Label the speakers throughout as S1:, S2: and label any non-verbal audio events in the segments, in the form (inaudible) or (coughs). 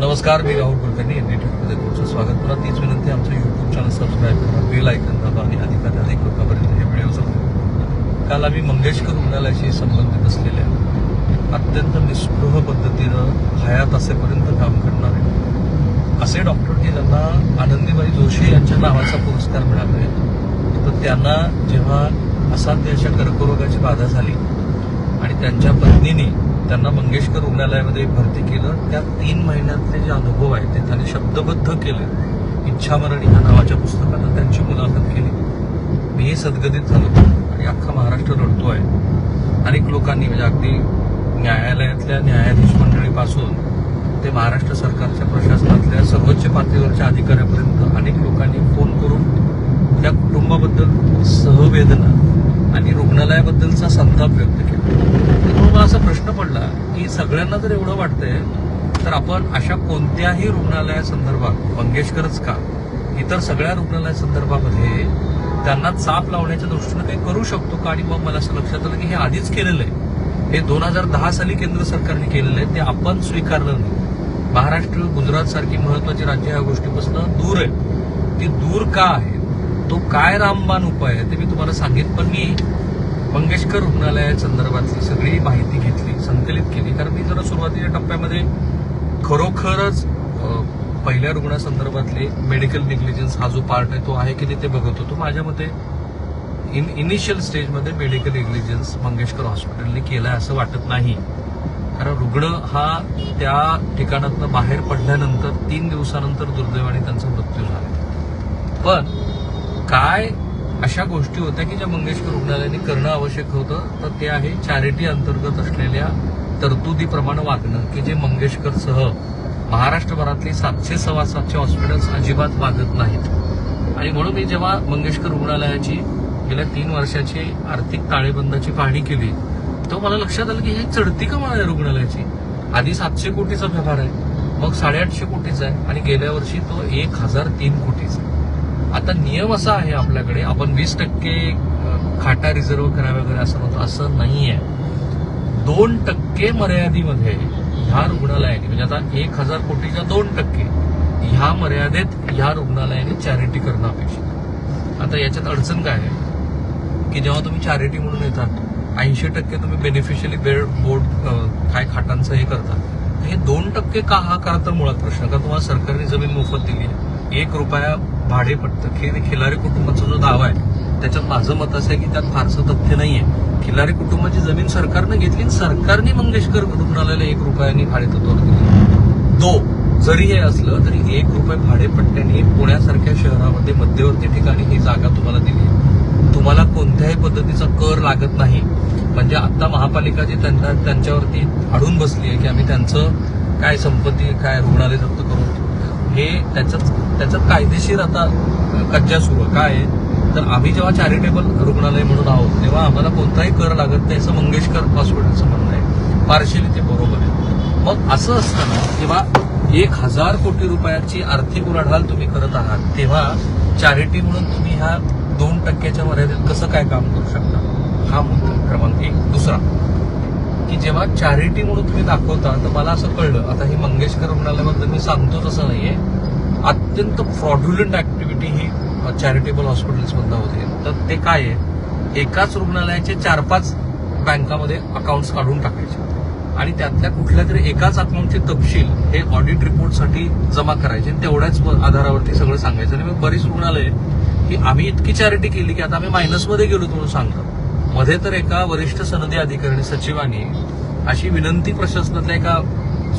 S1: नमस्कार मी राहुल कुलकर्णी एनडीटीव्हीमध्ये तुमचं स्वागत. मला तीच विनंती आमचं युट्यूब चॅनल सबस्क्राईब करा बेल ऐकन दाबा आणि अधिकाधिक लोकांपर्यंत हे व्हिडिओ जाऊ काल आम्ही मंगेशकर रुग्णालयाशी संबंधित असलेल्या अत्यंत निस्पृह पद्धतीनं हयात असेपर्यंत काम करणारे असे डॉक्टर की ज्यांना आनंदीबाई जोशी यांच्या नावाचा पुरस्कार मिळाला आहे तर त्यांना जेव्हा असाध्य अशा कर्करोगाची बाधा झाली आणि त्यांच्या पत्नीने त्यांना मंगेशकर रुग्णालयामध्ये भरती केलं. त्या तीन महिन्यातले जे अनुभव आहेत ते त्यांनी शब्दबद्ध केले. इच्छामरणी ह्या नावाच्या पुस्तकानं त्यांची मुलाखत केली. मी सद्गतीत झालो आणि अख्खा महाराष्ट्र रडतोय. अनेक लोकांनी म्हणजे अगदी न्यायालयातल्या न्यायाधीश मंडळीपासून ते महाराष्ट्र सरकारच्या प्रशासनातल्या सर्वोच्च पातळीवरच्या अधिकाऱ्यापर्यंत अनेक लोकांनी फोन करून त्या कुटुंबाबद्दल सहवेदना रुग्णालयाबद्दलचा संताप व्यक्त केला. त्यामुळे मला असा प्रश्न पडला की सगळ्यांना जर एवढं वाटतंय तर आपण अशा कोणत्याही रुग्णालयासंदर्भात मंगेशकरच का इतर सगळ्या रुग्णालयासंदर्भामध्ये त्यांना चाप लावण्याच्या दृष्टीनं काही करू शकतो का? आणि मग मला असं लक्षात आलं की हे आधीच केलेलं आहे. हे दोन हजार दहा साली केंद्र सरकारने केलेलं आहे. ते आपण स्वीकारलं नाही. महाराष्ट्र गुजरात सारखी महत्वाची राज्य या गोष्टीपासून दूर आहे ती दूर का आहे तो काय रामबाण उपाय आहे? ते मी तुम्हाला सांगेन. पण मी मंगेशकर रुग्णालया संदर्भातली सगळी माहिती घेतली संकलित केली. कारण मी जरा सुरुवातीच्या टप्प्यामध्ये खरोखरच पहिल्या रुग्णासंदर्भातले मेडिकल निग्लिजन्स हा जो पार्ट आहे तो आहे की नाही ते बघत होतो. माझ्या मते इन इनिशियल स्टेजमध्ये मेडिकल निग्लिजन्स मंगेशकर हॉस्पिटलने केलाय असं वाटत नाही. कारण रुग्ण हा त्या ठिकाणातनं बाहेर पडल्यानंतर तीन दिवसानंतर दुर्दैवाने त्यांचा मृत्यू झाला. पण काय अशा गोष्टी होत्या की ज्या मंगेशकर रुग्णालयाने करणं आवश्यक होतं. तर ते आहे चॅरिटी अंतर्गत असलेल्या तरतुदीप्रमाणे वागणं की जे मंगेशकरसह महाराष्ट्रभरातली सातशे सव्वा सातशे हॉस्पिटल्स अजिबात वागत नाहीत. आणि म्हणून मी जेव्हा मंगेशकर रुग्णालयाची गेल्या तीन वर्षाची आर्थिक ताळेबंदाची पाहणी केली तेव्हा मला लक्षात आलं की हे चढती कमाल आहे रुग्णालयाची. आधी सातशे कोटीचा व्यवहार आहे मग साडेआठशे कोटीचा आहे आणि गेल्या वर्षी तो एक हजार तीन कोटीचा आहे. आता नियम असा आहे आपल्याकडे आपण वीस टक्के खाटा रिझर्व्ह करावे वगैरे असं म्हणतो असं नाही आहे दोन टक्के मर्यादेमध्ये ह्या रुग्णालयाने म्हणजे आता एक हजार कोटीच्या दोन टक्के ह्या मर्यादेत ह्या रुग्णालयाने चॅरिटी करणं अपेक्षित आहे. आता याच्यात अडचण काय आहे? की जेव्हा तुम्ही चॅरिटी म्हणून येतात ऐंशी टक्के तुम्ही बेनिफिशियली बेड बोर्ड काय खाटांचं हे करता हे दोन टक्के का हा करा तर मुळात प्रश्न का तुम्हाला सरकारने जमीन मोफत दिली आहे. एक रुपया भाडे पडतं. खेळ खिलारी कुटुंबाचा जो दावा आहे त्याच्यात माझं मत असं आहे की त्यात फारसं तथ्य नाहीये. खिलारी कुटुंबाची जमीन सरकारनं घेतली आणि सरकारने मंगेशकर रुग्णालयाला एक रुपयाने भाडेतत्वावर दिली दो जरी हे असलं तरी एक रुपये भाडेपट्ट्याने पुण्यासारख्या शहरामध्ये मध्यवर्ती ठिकाणी ही जागा तुम्हाला दिली आहे. तुम्हाला कोणत्याही पद्धतीचा कर लागत नाही. म्हणजे आता महापालिका जी त्यांना त्यांच्यावरती अडून बसली आहे की आम्ही त्यांचं काय संपत्ती काय रुग्णालय जप्त करू हे त्याच्यात त्याच्यात कायदेशीर आता कज्जा सुरू आहे. काय आहे? तर आम्ही जेव्हा चॅरिटेबल रुग्णालय म्हणून आहोत तेव्हा आम्हाला कोणताही कर लागत नाही असं मंगेशकर हॉस्पिटलचं म्हणणं आहे. पार्शली ते बरोबर आहे. मग असं असताना जेव्हा एक हजार कोटी रुपयाची आर्थिक उलाढाल तुम्ही करत आहात तेव्हा चॅरिटी म्हणून तुम्ही ह्या दोन टक्क्याच्या मर्यादेत कसं काय काम करू शकता? हा मुद्दा क्रमांक एक. दुसरा की जेव्हा चॅरिटी म्हणून तुम्ही दाखवता तर मला असं कळलं. आता हे मंगेशकर रुग्णालयाबद्दल मी सांगतो तसं नाहीये. अत्यंत फ्रॉड्युलंट ऍक्टिव्हिटी ही चॅरिटेबल हॉस्पिटल्समधनं होते. तर ते काय आहे? एकाच रुग्णालयाचे चार पाच बँकामध्ये अकाउंट्स काढून टाकायचे. आणि त्यातल्या कुठल्या तरी एकाच अकाउंटचे तपशील हे ऑडिट रिपोर्टसाठी जमा करायचे. आणि तेवढ्याच आधारावरती सगळं सांगायचं. आणि मग बरीच रुग्णालय की आम्ही इतकी चॅरिटी केली की आता आम्ही मायनसमध्ये गेलो म्हणून सांगतो. मध्ये तर एका वरिष्ठ सनदी अधिकारी सचिवांनी अशी विनंती प्रशासनातल्या एका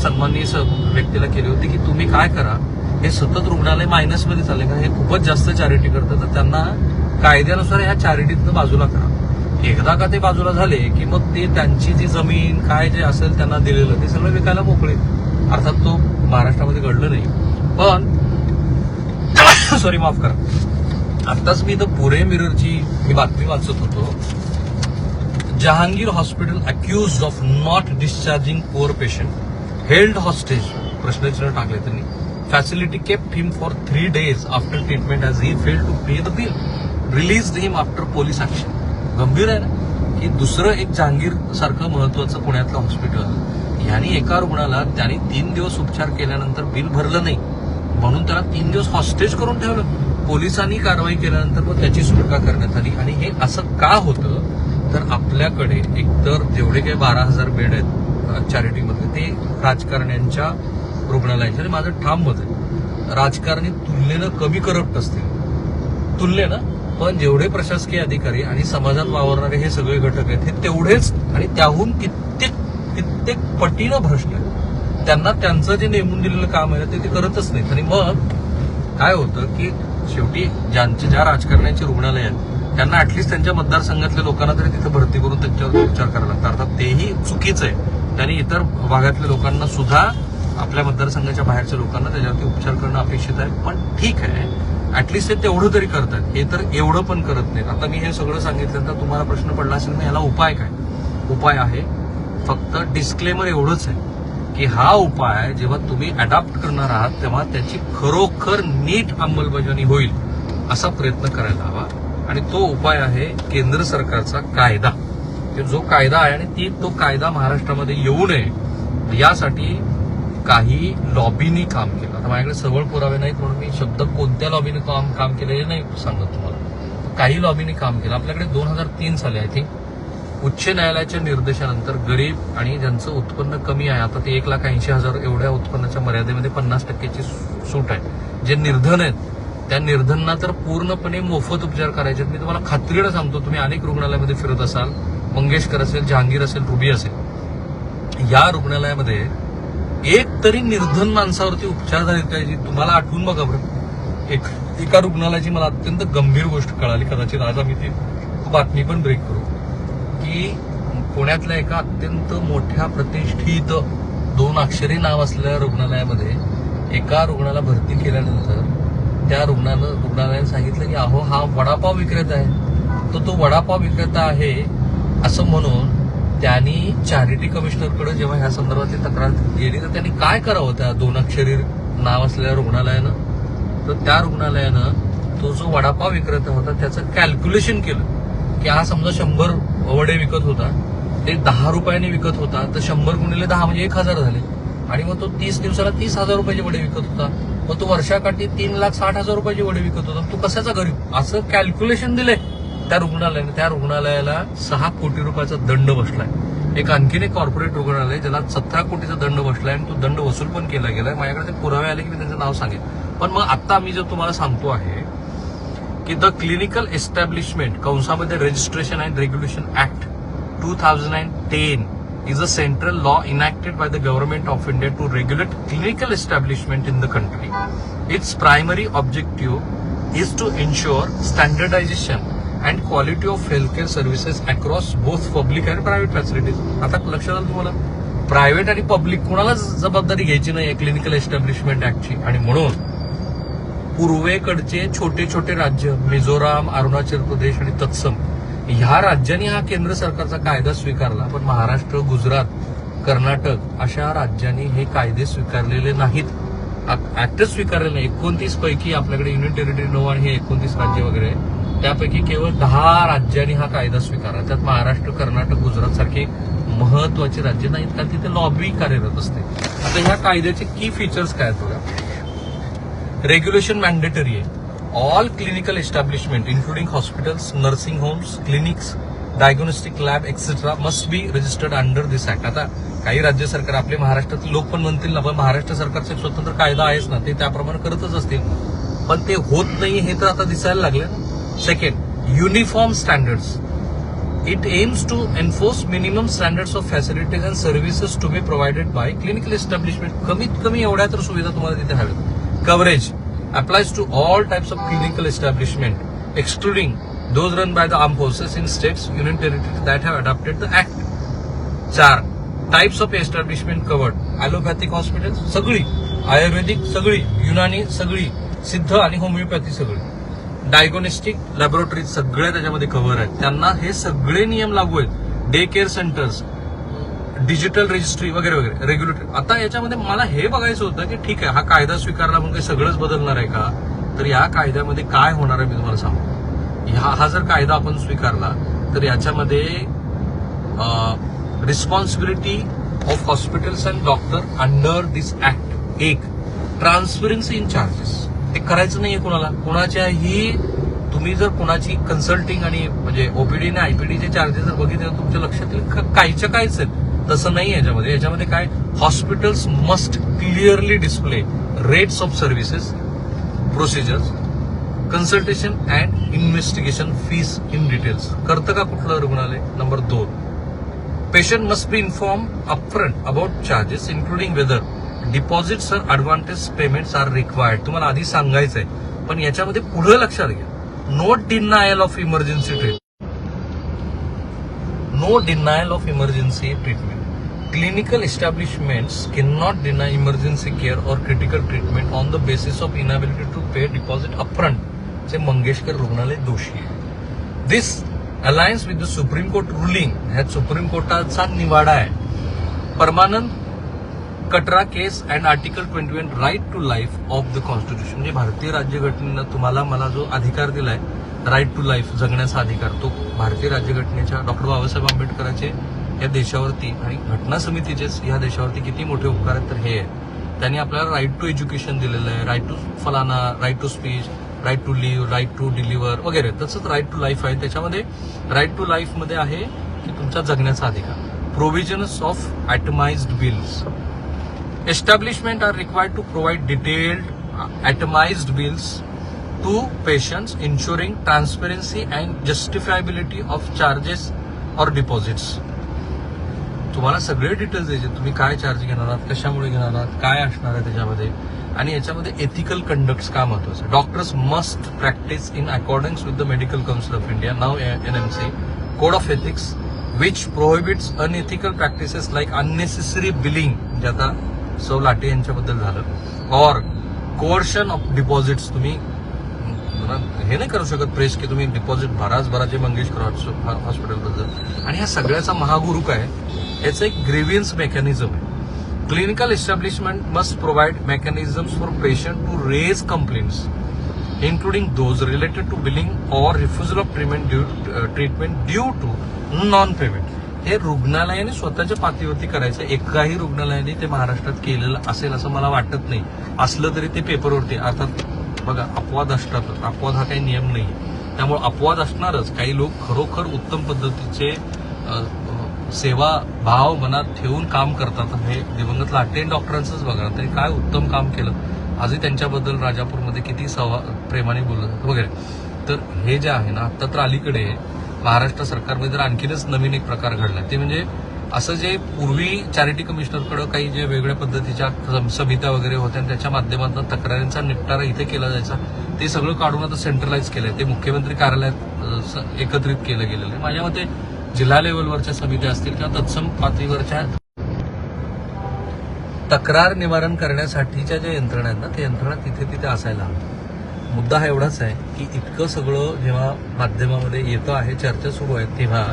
S1: सन्माननीय स- व्यक्तीला केली होती की तुम्ही काय करा? हे सतत रुग्णालय मायनसमध्ये चालले का? हे खूपच जास्त चॅरिटी करतं तर त्यांना कायद्यानुसार ह्या चॅरिटीतनं बाजूला करा. एकदा का ते बाजूला झाले की मग ते त्यांची जी जमीन काय जे असेल त्यांना दिलेलं ते सगळं विकायला मोकळे. अर्थात तो महाराष्ट्रामध्ये घडलं नाही. पण (coughs) सॉरी माफ करा. आत्ताच मी इथं पुरे मिररची ही बातमी वाचत होतो. Jehangir hospital accuse of not discharging poor patient. Held hostage प्रश्नचिन्ह टाकले त्यांनी. Facility kept him for three days after treatment as he fail to pay the bill release him after police action गंभीर आहे ना? की दुसरं एक जहांगीर सारखं महत्वाचं पुण्यातलं हॉस्पिटल ह्यानी एका रुग्णाला त्यांनी तीन दिवस उपचार केल्यानंतर बिल भरलं नाही. म्हणून त्याला तीन दिवस हॉस्टेज करून ठेवलं. पोलिसांनी कारवाई केल्यानंतर मग त्याची सुटका करण्यात आली. आणि हे असं का होतं? तर आपल्याकडे एकतर जेवढे काही बारा हजार बेड आहेत चॅरिटीमध्ये ते राजकारण्यांच्या रुग्णालयाच्या म्हणजे आणि माझं ठाम मत आहे. राजकारणी तुलनेनं कमी करप्ट असतील. तुलनेनं पण जेवढे प्रशासकीय अधिकारी आणि समाजात वावरणारे हे सगळे घटक आहेत हे तेवढेच आणि त्याहून कित्येक कित्येक पटीनं भ्रष्ट आहेत. त्यांना त्यांचं जे नेमून दिलेलं काम आहे ते ते करतच नाहीत. आणि मग काय होतं की शेवटी ज्यांचे ज्या राजकारण्यांची रुग्णालय आहेत त्यांना ऍटलिस्ट त्यांच्या मतदारसंघातल्या लोकांना तरी तिथे भरती करून त्यांच्यावर उपचार करायला लागतात अर्थात तेही चुकीचं आहे. त्यांनी इतर भागातल्या लोकांना सुद्धा आपल्या मतदारसंघाच्या बाहेरच्या लोकांना त्याच्यावरती उपचार करणं अपेक्षित आहे. पण ठीक आहे. ऍटलिस्ट ते तेवढं तरी करतात. हे तर एवढं पण करत नाहीत. आता मी हे सगळं सांगितल्यानंतर तुम्हाला प्रश्न पडला असेल मग याला उपाय काय? उपाय आहे फक्त डिस्क्लेमर एवढंच आहे की हा उपाय जेव्हा तुम्ही अडॉप्ट करणार आहात तेव्हा त्याची खरोखर नीट अंमलबजावणी होईल असा प्रयत्न करायला हवा. आणि तो उपाय आहे केंद्र सरकारचा कायदा. की जो कायदा आहे आणि ती तो कायदा महाराष्ट्रामध्ये येऊ नये यासाठी काही लॉबीनी काम केलं. आता माझ्याकडे सबळ पुरावे नाहीत म्हणून मी शब्द कोणत्या लॉबीने काम काम केलं हे नाही सांगत तुम्हाला. काही लॉबीने काम केलं. आपल्याकडे दोन हजार तीन साली आय थिंक उच्च न्यायालयाच्या निर्देशानंतर गरीब आणि ज्यांचं उत्पन्न कमी आहे आता ते एक लाख ऐंशी हजार एवढ्या उत्पन्नाच्या मर्यादेमध्ये पन्नास टक्क्याची सूट आहे. जे निर्धन आहेत त्या निर्धनांना तर पूर्णपणे मोफत उपचार करायचे आहेत. मी तुम्हाला खात्रीनं सांगतो तुम्ही अनेक रुग्णालयामध्ये फिरत असाल मंगेशकर असेल जहांगीर असेल रुबी असेल. या रुग्णालयामध्ये एक तरी निर्धन माणसावरती उपचार झाले पाहिजे तुम्हाला आठवून बघा बरं. एक एका रुग्णालयाची मला अत्यंत गंभीर गोष्ट कळाली कदाचित आज आम्ही ती बातमी पण ब्रेक करू. की पुण्यातल्या एका अत्यंत मोठ्या प्रतिष्ठित दोन अक्षरी नाव असलेल्या रुग्णालयामध्ये एका रुग्णाला भरती केल्यानंतर त्या रुग्णानं रुग्णालयानं सांगितलं की अहो हा वडापाव विक्रेता आहे. तर तो वडापाव विक्रेता आहे असं म्हणून त्यांनी चॅरिटी कमिशनरकडे जेव्हा ह्या संदर्भातली तक्रार गेली तर त्यांनी काय करावं? त्या दोन अक्षरी नाव असलेल्या रुग्णालयानं? तर त्या रुग्णालयानं तो जो वडापाव विक्रेता होता त्याचं कॅल्क्युलेशन केलं की हा समजा शंभर वडे विकत होता ते दहा रुपयाने विकत होता तर शंभर गुणिले दहा म्हणजे एक हजार झाले. आणि मग तो तीस दिवसाला तीस हजार रुपयाचे वडे विकत होता. मग तो वर्षाकाठी तीन लाख साठ हजार रुपयाची वडी विकत होता. तू कशाचा गरीब? असं कॅल्क्युलेशन दिलंय. त्या रुग्णालयाने त्या रुग्णालयाला सहा कोटी रुपयाचा दंड बसलाय. एक आणखीन एक कॉर्पोरेट रुग्णालय ज्याला सतरा कोटीचा दंड बसलाय आणि तो दंड वसूल पण केला गेलाय. माझ्याकडे ते पुरावे आले की मी त्यांचं नाव सांगेन. पण मग आता मी जो तुम्हाला सांगतो आहे की the clinical establishment कंसामध्ये registration and regulation act two thousand and ten is a central law enacted by the government of India to regulate clinical establishment in the country. Its primary objective is to ensure standardization and quality of healthcare services across both public and private facilities. आता लक्षात आलं तुम्हाला private आणि public कुणालाच जबाबदारी घ्यायची नाही clinical establishment ऍक्टची आणि म्हणून पूर्वेकडचे छोटे छोटे राज्य मिझोराम अरुणाचल प्रदेश आणि तत्सम ह्या राज्यांनी हा केंद्र सरकारचा कायदा स्वीकारला पण महाराष्ट्र गुजरात कर्नाटक अशा राज्यांनी हे कायदे स्वीकारलेले नाहीत. ऍक्टच स्वीकारलेले नाही. एकोणतीस पैकी आपल्याकडे युनियन टेरिटरी नऊ आणि हे एकोणतीस राज्य वगैरे आहे. त्यापैकी केवळ दहा राज्यांनी हा कायदा स्वीकारला. त्यात महाराष्ट्र कर्नाटक गुजरात सारखे महत्वाची राज्य नाहीत कारण तिथे लॉबी कार्यरत असते. आता ह्या कायद्याचे की फीचर्स काय आहेत बघा? रेग्युलेशन मॅन्डेटरी आहे. All clinical establishment including hospitals nursing homes clinics diagnostic lab etcetera must be registered under this act आता काही राज्य सरकार आपले महाराष्ट्रातील लोक पण म्हणतील ना पण महाराष्ट्र सरकारचा एक स्वतंत्र कायदा आहेच ना ते त्याप्रमाणे करतच असतील. पण ते होत नाही हे तर आता दिसायला लागलं. Second uniform standards it aims to enforce minimum standards of facilities and services to be provided by clinical establishment कमीत कमी एवढ्या तर सुविधा तुम्हाला तिथे हव्यात. Coverage applies to all types of clinical establishment, excluding those run by the armed forces in states, union territories that have adopted the act. चार types of establishment covered allopathic hospital सगळी आयुर्वेदिक सगळी युनानी सगळी सिद्ध आणि होमिओपॅथी सगळी diagnostic laboratory सगळ्या त्याच्यामध्ये cover आहेत त्यांना हे सगळे नियम लागू आहेत day care centres digital registry वगैरे वगैरे रेग्युलेटर आता याच्यामध्ये मला हे बघायचं होतं की ठीक आहे हा कायदा स्वीकारला म्हणून काही सगळंच बदलणार आहे का? तर या कायद्यामध्ये काय होणार आहे मी तुम्हाला सांगतो हा हा जर कायदा आपण स्वीकारला तर याच्यामध्ये responsibility of hospitals and doctor under this act एक ट्रान्सपरन्सी इन चार्जेस हे करायचं नाहीये कोणाला. कोणाच्याही तुम्ही जर कोणाची कन्सल्टिंग आणि म्हणजे ओपीडी आणि आयपीडीचे चार्जेस जर बघितले तर तुमच्या लक्षात येईल. का- काहीच्या काहीच आहेत? तसं नाही याच्यामध्ये. याच्यामध्ये काय? Hospitals must clearly display rates of services procedures consultation and investigation fees in details करतं का कुठलं रुग्णालय? नंबर दोन. Patient must be inform upfront about charges including whether deposits or advantage payments are required तुम्हाला आधी सांगायचंय पण याच्यामध्ये पुढे लक्षात घ्या. No denial of emergency treat no denial of emergency treatment clinical establishments cannot deny emergency care or critical treatment on the basis of inability to pay deposit upfront चे मंगेशकर रुग्णालय दोषी आहे this alliance with the Supreme Court ruling ह्या supreme कोर्टाचा निवाडा आहे Parmanand Katara case and article twenty one right to life of the constitution म्हणजे भारतीय राज्यघटनेनं तुम्हाला मला जो अधिकार दिलाय राईट टू लाईफ जगण्याचा अधिकार तो भारतीय राज्यघटनेच्या डॉक्टर बाबासाहेब आंबेडकरांचे या देशावरती आणि घटना समितीचेच या देशावरती किती मोठे उपकार आहेत तर हे आहे त्यांनी आपल्याला राईट टू एज्युकेशन दिलेलं आहे राईट टू फलाना right to speech right to live right to deliver वगैरे. तसंच राईट टू लाईफ आहे. त्याच्यामध्ये राईट टू लाईफमध्ये आहे की तुमचा जगण्याचा अधिकार. Provisions of itemised bills establishment are required to provide detailed itemised bills to patients ensuring transparency and justifiability of charges or deposits. तुम्हाला सगळे डिटेल्स द्यायचे तुम्ही काय चार्ज घेणार आहात? कशामुळे घेणार आहात? काय असणार आहे त्याच्यामध्ये? आणि याच्यामध्ये एथिकल कंडक्ट का महत्वाचं doctors must practice in accordance with the Medical Council of India now N M C code of ethics which prohibits unethical practices like unnecessary billing जे आता सौ लाटे यांच्याबद्दल झालं. और कोअर्शन ऑफ डिपॉझिट्स तुम्ही हे नाही करू शकत प्रेस की तुम्ही डिपॉझिट भराच भराचे मंगेशकर हॉस्पिटलबद्दल आणि ह्या सगळ्याचा महागुरु काय? याचं एक ग्रेव्हियन्स मेकॅनिझम आहे. Clinical establishment must provide mechanisms for patient to raise complaints including those related to billing or refusal of treatment due treatment due to non payment हे रुग्णालयाने स्वतःच्या पातळीवरती करायचं. एकाही रुग्णालयाने ते महाराष्ट्रात केलेलं असेल असं मला वाटत नाही. असलं तरी ते पेपरवरती अर्थात बघा अपवाद असणारच अपवाद हा काही नियम नाही त्यामुळे अपवाद असणारच. काही लोक खरोखर उत्तम पद्धतीचे सेवा भाव मनात ठेवून काम करतात. हे दिवंगत लाटेन डॉक्टरांचंच बघा. त्यांनी काय उत्तम काम केलं? आजही त्यांच्याबद्दल राजापूरमध्ये किती सवा प्रेमाने बोललं जातं वगैरे. तर हे जे आहे ना आत्ता तर अलीकडे महाराष्ट्र सरकारमध्ये तर आणखीनच नवीन एक प्रकार घडला ते म्हणजे असं जे पूर्वी चॅरिटी कमिशनरकडे काही जे वेगळ्या पद्धतीच्या समित्या वगैरे होत्या आणि त्याच्या माध्यमातून तक्रारींचा निपटारा इथे केला जायचा. ते सगळं काढून आता सेंट्रलाइज केलंय. ते मुख्यमंत्री कार्यालयात एकत्रित केलं गेलेलं आहे. माझ्या मते जिल्हा लेवलवरच्या समित्या असतील किंवा तत्सम पातळीवरच्या तक्रार निवारण करण्यासाठीच्या ज्या यंत्रणा आहेत ना त्या यंत्रणा तिथे तिथे असायला हव्या. मुद्दा हा एवढाच आहे की इतकं सगळं जेव्हा माध्यमामध्ये येतं आहे चर्चा सुरू आहे तेव्हा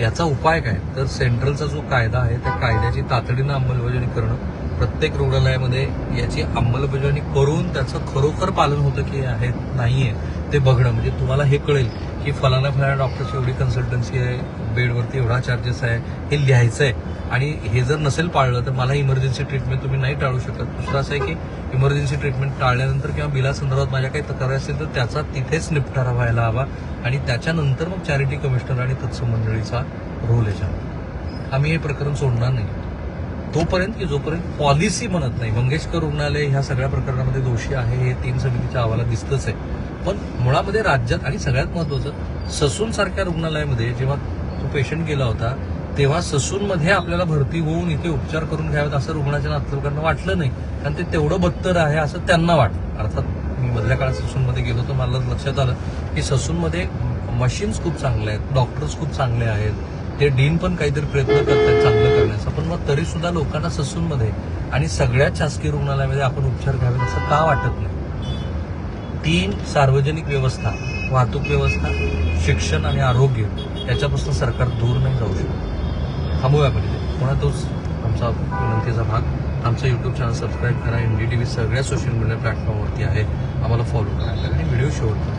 S1: याचा उपाय काय? तर सेंट्रलचा जो कायदा आहे त्या कायद्याची तातडीनं अंमलबजावणी करणं प्रत्येक रुग्णालयामध्ये याची अंमलबजावणी करून त्याचं खरोखर पालन होतं की आहे नाहीये ते बघणं. म्हणजे तुम्हाला हे कळेल की फलाना फलाना डॉक्टरची एवढी कन्सल्टन्सी आहे बेडवरती एवढा चार्जेस आहे हे लिहायचं आहे आणि हे जर नसेल पाळलं तर मला इमर्जन्सी ट्रीटमेंट तुम्ही नाही टाळू शकत. दुसरं असं आहे की इमर्जन्सी ट्रीटमेंट टाळल्यानंतर किंवा बिलासंदर्भात माझ्या काही तक्रारी असतील तर त्याचा तिथेच निपटारा व्हायला हवा. आणि त्याच्यानंतर मग चॅरिटी कमिशनर आणि तत्सम मंडळीचा रोल याच्यामध्ये. आम्ही हे प्रकरण सोडणार नाही. तोपर्यंत की जोपर्यंत पॉलिसी म्हणत नाही मंगेशकर रुग्णालय ह्या सगळ्या प्रकरणामध्ये दोषी आहे हे तीन समितीच्या अहवालात दिसतच आहे. पण मुळामध्ये राज्यात आणि सगळ्यात महत्वाचं ससून सारख्या रुग्णालयामध्ये जेव्हा तो पेशंट गेला होता तेव्हा ससूनमध्ये आपल्याला भरती होऊन इथे उपचार करून घ्यावेत असं रुग्णाच्या नातलगांना वाटलं नाही. कारण ते तेवढं बत्तर आहे असं त्यांना वाटलं. अर्थात मी मधल्या काळात ससूनमध्ये गेलो तर मला लक्षात आलं की ससूनमध्ये मशीन्स खूप चांगल्या आहेत डॉक्टर्स खूप चांगले आहेत. ते डीन पण काहीतरी प्रयत्न करतात चांगलं करण्याचा. पण मग तरी सुद्धा लोकांना ससूनमध्ये आणि सगळ्याच शासकीय रुग्णालयामध्ये आपण उपचार घ्यावे असं का वाटत नाही? तीन सार्वजनिक व्यवस्था वाहतूक व्यवस्था शिक्षण आणि आरोग्य याच्यापासून सरकार दूर नाही जाऊ शकत. थांबूया आपण इथे पुन्हा तोच आमचा विनंतीचा भाग आमचं यूट्यूब चॅनल सबस्क्राईब करा. एन डी टी व्ही सगळ्या सोशल मीडिया प्लॅटफॉर्मवरती आहे. आम्हाला फॉलो करा. आणि व्हिडिओ शेवट करा